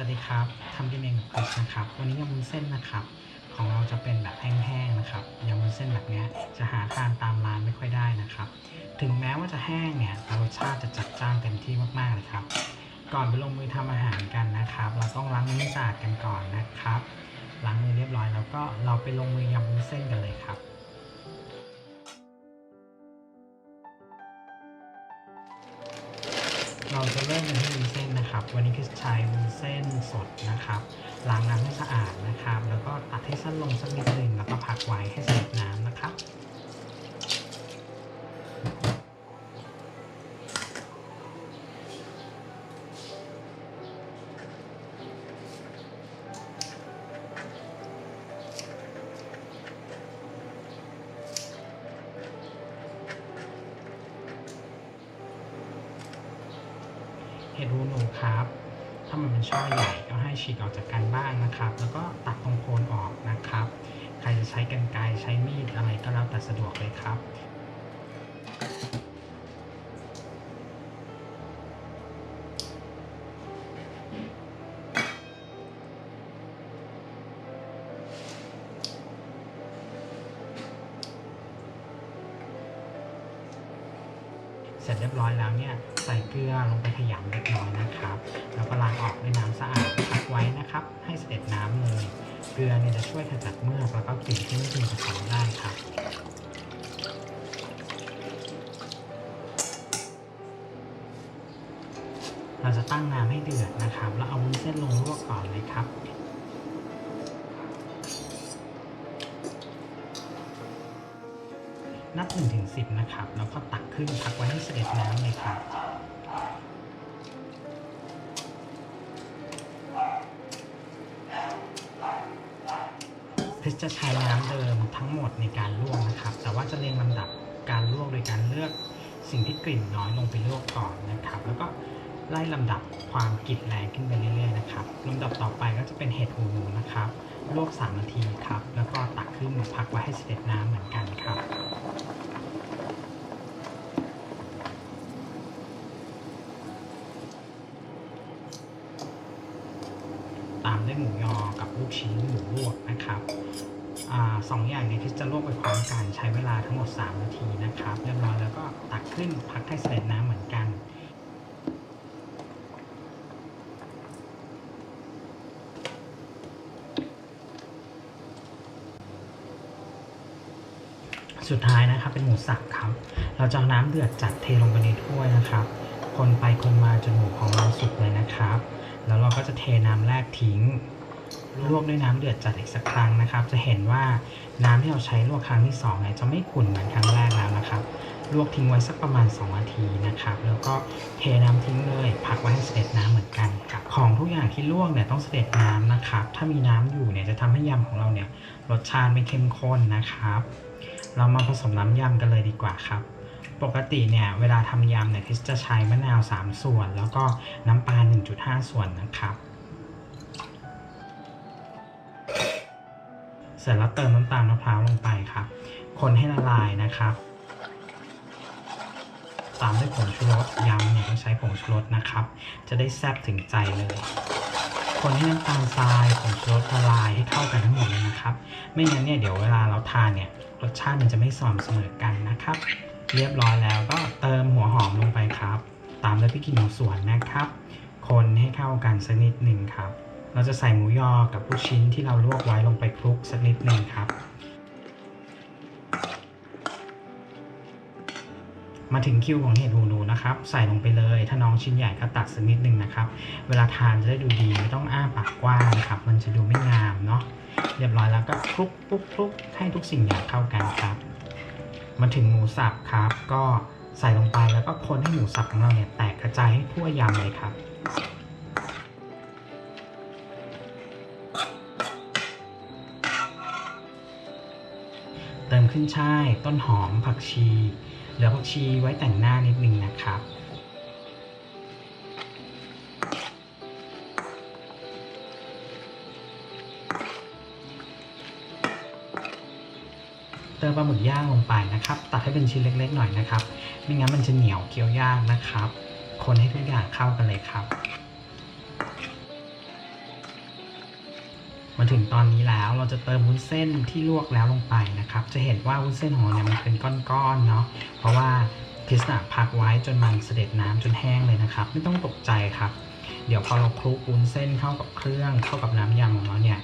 วัสดีครับทำกินเองกับคริสนะครับ วันนี้ยำวุ้นเส้นนะครับ ของเราจะเป็นแบบแห้งๆนะครับยำวุ้นเส้นแบบนี้จะหาทานตามร้านไม่ค่อยได้นะครับ ถึงแม้ว่าจะแห้งเนี่ยแต่รสชาติจะจัดจ้านเต็มที่มากๆเลยครับ ก่อนไปลงมือทำอาหารกันนะครับ เราต้องล้างมือสะอาดกันก่อนนะครับล้างมือเรียบร้อยแล้วก็เราไปลงมือยำวุ้นเส้นกันเลยครับ เราจะเริ่มกันที่วุ้นเส้นนะครับ วันนี้คือใช้วุ้นเส้นสดนะครับล้างน้ำให้สะอาดนะครับ แล้วก็ตัดให้สั้นลงสักนิดหนึ่งแล้วก็พักไว้ให้เสด็จน้ำนะครับ เห็ดหูหนูครับถ้ามันเป็นช่อใหญ่ก็ให้ฉีกออกจากกันบ้างนะครับ แล้วก็ตัดตรงโคนออกนะครับ ใครจะใช้กรรไกรใช้มีดอะไรก็แล้วแต่สะดวกเลยครับ เสร็จเรียบร้อยแล้วเนี่ยใส่เกลือลงไปขยำเล็กน้อยนะครับ แล้วก็ล้างออกด้วยน้ำสะอาดพักไว้นะครับ ให้เสด็จน้ำเลย เกลือเนี่ยจะช่วยขจัดเมือกแล้วก็กลิ่นที่ไม่พึงประสงค์ได้ครับเราจะตั้งน้ำให้เดือดนะครับ แล้วเอาวุ้นเส้นลงลวกก่อนเลยครับ นับ1นถึงสินะครับ แล้วก็ตักขึ้นพักไว้ให้เสด็จน้ำเลยครับคริสจะใช้น้ำเดิมทั้งหมดในการลวกนะครับ แต่ว่าจะเรียงลำดับการลวกโดยการเลือกสิ่งที่กลิ่นน้อยลงไปลวกก่อนนะครับ แล้วก็ไล่ลำดับความกลิ่นแรงขึ้นไปเรื่อยๆนะครับลำดับต่อไปก็จะเป็นเห็ดหูหนูนะครับ ลวก 3 นาทีครับ แล้วก็ตักขึ้นพักไว้ให้เสด็จน้ำเหมือนกันครับ ตามด้วยหมูยอกับลูกชิ้นหมูลวกนะครับอสองอย่างนี้ที่จะลวกไปพร้อมกันใช้เวลาทั้งหมด 3 นาทีนะครับ เรียบร้อยแล้วก็ตักขึ้นพักให้เสด็จน้ำเหมือนกัน สุดท้ายนะครับเป็นหมูสับครับ เราจะเอาน้ำเดือดจัดเทลงไปในถ้วยนะครับ คนไปคนมาจนหมูของเราสุกเลยนะครับ แล้วเราก็จะเทน้ำแรกทิ้งลวกด้วยน้ำเดือดจัดอีกสักครั้งนะครับ จะเห็นว่าน้ำที่เราใช้ลวกครั้งที่สองเนี่ยจะไม่ขุ่นเหมือนครั้งแรกแล้วนะครับ ลวกทิ้งไว้สักประมาณ 2 นาทีนะครับ แล้วก็เทน้ำทิ้งเลยพักไว้ให้เสด็จน้ำเหมือนกันครับของทุกอย่างที่ลวกเนี่ยต้องเสด็จน้ำนะครับ ถ้ามีน้ำอยู่เนี่ยจะทำให้ยำของเราเนี่ยรสชาติไม่เข้มข้นนะครับ เรามาผสมน้ำยำกันเลยดีกว่าครับ ปกติเนี่ยเวลาทำยำเนี่ยคริสจะใช้มะนาว 3 ส่วน แล้วก็น้ำปลา 1.5 ส่วนนะครับ เสร็จแล้วเติมน้ำตาลมะพร้าวลงไปครับ คนให้ละลายนะครับ ตามด้วยผงชูรสยำเนี่ยต้องใช้ผงชูรสนะครับ จะได้แซ่บถึงใจเลย คนให้น้ำตาลทรายของชูรสละลายให้เข้ากันทั้งหมดเลยนะครับ ไม่งั้นเนี่ยเดี๋ยวเวลาเราทานเนี่ยรสชาติมันจะไม่สม่ำเสมอกันนะครับ เรียบร้อยแล้วก็เติมหัวหอมลงไปครับ ตามด้วยพริกขี้หนูสวนนะครับ คนให้เข้ากันสักนิดหนึ่งครับ เราจะใส่หมูยอกับลูกชิ้นที่เราลวกไว้ลงไปคลุกสักนิดหนึ่งครับ มาถึงคิวของเห็ดหูหนูนะครับ ใส่ลงไปเลย ถ้าน้องชิ้นใหญ่ก็ตัดสักนิดนึงนะครับ เวลาทานจะได้ดูดีไม่ต้องอ้าปากกว้างนะครับ มันจะดูไม่งามเนาะ เรียบร้อยแล้วก็คลุกคลุกคลุกให้ทุกสิ่งอย่างเข้ากันครับ มาถึงหมูสับครับ ก็ใส่ลงไปแล้วก็คนให้หมูสับของเราเนี่ยแตกกระจายให้ทั่วยำเลยครับ เติมขึ้นช่าย ต้นหอมผักชี เหลือผักชีไว้แต่งหน้านิดนึงนะครับเติมปลาหมึกย่างลงไปนะครับ ตัดให้เป็นชิ้นเล็ก ๆ หน่อยนะครับ ไม่งั้นมันจะเหนียวเคี้ยวยากนะครับ คนให้ทุกอย่างเข้ากันเลยครับ มาถึงตอนนี้แล้วเราจะเติมวุ้นเส้นที่ลวกแล้วลงไปนะครับ จะเห็นว่าวุ้นเส้นของเราเนี่ยมันเป็นก้อนๆเนาะเพราะว่าทิสนะพักไว้จนมันเสด็จน้ำจนแห้งเลยนะครับ ไม่ต้องตกใจครับ เดี๋ยวพอเราคลุกวุ้นเส้นเข้ากับเครื่องเข้ากับน้ำยำของเราเนี่ย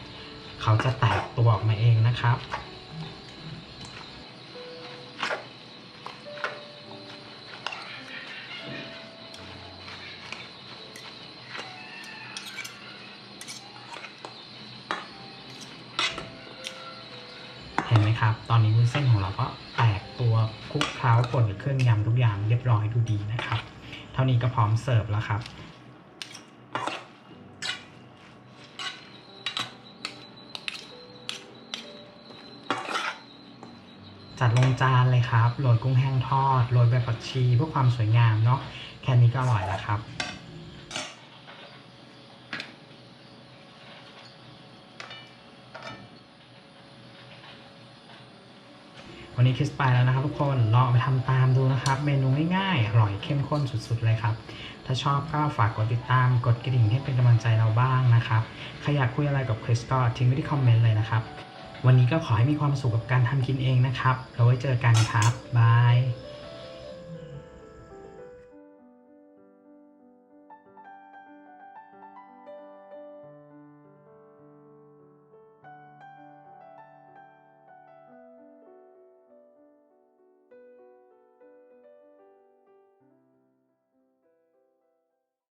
เขาจะแตกตัวออกมาเองนะครับ ครับ ตอนนี้วุ้นเส้นของเราก็แตกตัวคลุกเคล้าป่นกับเครื่องยำทุกอย่างเรียบร้อยดูดีนะครับ เท่านี้ก็พร้อมเสิร์ฟแล้วครับจัดลงจานเลยครับ โรยกุ้งแห้งทอด โรยใบผักชีเพื่อความสวยงามเนาะ แค่นี้ก็อร่อยแล้วครับ วันนี้คริสไปแล้วนะครับทุกคนลองเอาไปทำตามดูนะครับ เมนูง่ายๆอร่อยเข้มข้นสุดๆเลยครับ ถ้าชอบก็ฝากกดติดตามกดกระดิ่งให้เป็นกำลังใจเราบ้างนะครับใครอยากคุยอะไรกับคริสก็ทิ้งไว้ที่คอมเมนต์เลยนะครับ วันนี้ก็ขอให้มีความสุขกับการทำกินเองนะครับเราไว้เจอกันครับบาย